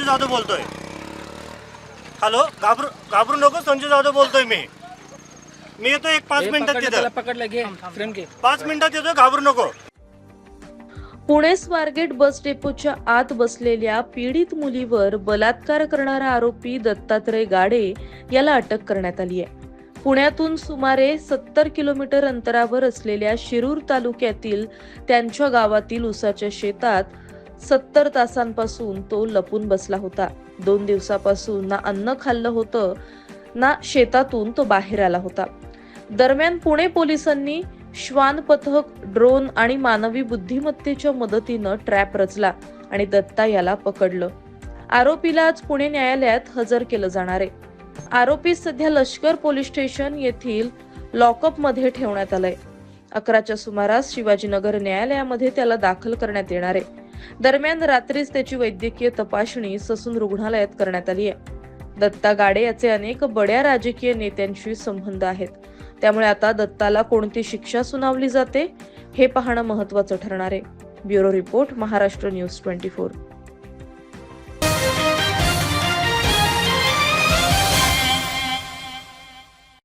संजू जाधव बोलतोय. हॅलो घाबरू घाबरू नको संजू जाधव बोलतोय मी. मी येतो एक पाच मिनिटात पकडलं, तिथं. त्याला पकडलं घे फ्रेम घे. पाच मिनिटात येतो घाबरू नको. पुणे स्वारगेट बस डेपोच्या आत बसलेल्या पीडित मुलीवर बलात्कार करणारा आरोपी दत्तात्रय गाडे याला अटक करण्यात आली आहे. पुण्यातून सुमारे सत्तर किलोमीटर अंतरावर असलेल्या शिरूर तालुक्यातील त्यांच्या गावातील उसाच्या शेतात सत्तर तासांपासून तो लपून बसला होता. दोन दिवसापासून ना अन्न खाल्लं होतं ना शेतातून तो बाहेर आला होता. दरम्यान पुणे पोलिसांनी श्वान पथक ड्रोन आणि मानवी बुद्धिमत्तेच्या मदतीनं ट्रॅप रचला आणि दत्ता याला पकडलं. आरोपीला आज पुणे न्यायालयात हजर केलं जाणार आहे. आरोपी सध्या लष्कर पोलीस स्टेशन येथील लॉकअपमध्ये ठेवण्यात आलंय. अकराच्या सुमारास शिवाजीनगर न्यायालयामध्ये त्याला दाखल करण्यात येणार आहे. दरम्यान रात्रीच त्याची वैद्यकीय तपासणी ससून रुग्णालयात करण्यात आली आहे. दत्ता गाडे याचे अनेक बड्या राजकीय नेत्यांशी संबंध आहेत. त्यामुळे आता दत्ताला कोणती शिक्षा सुनावली जाते हे पाहणं महत्वाचं ठरणार आहे. Bureau report Maharashtra news twenty four.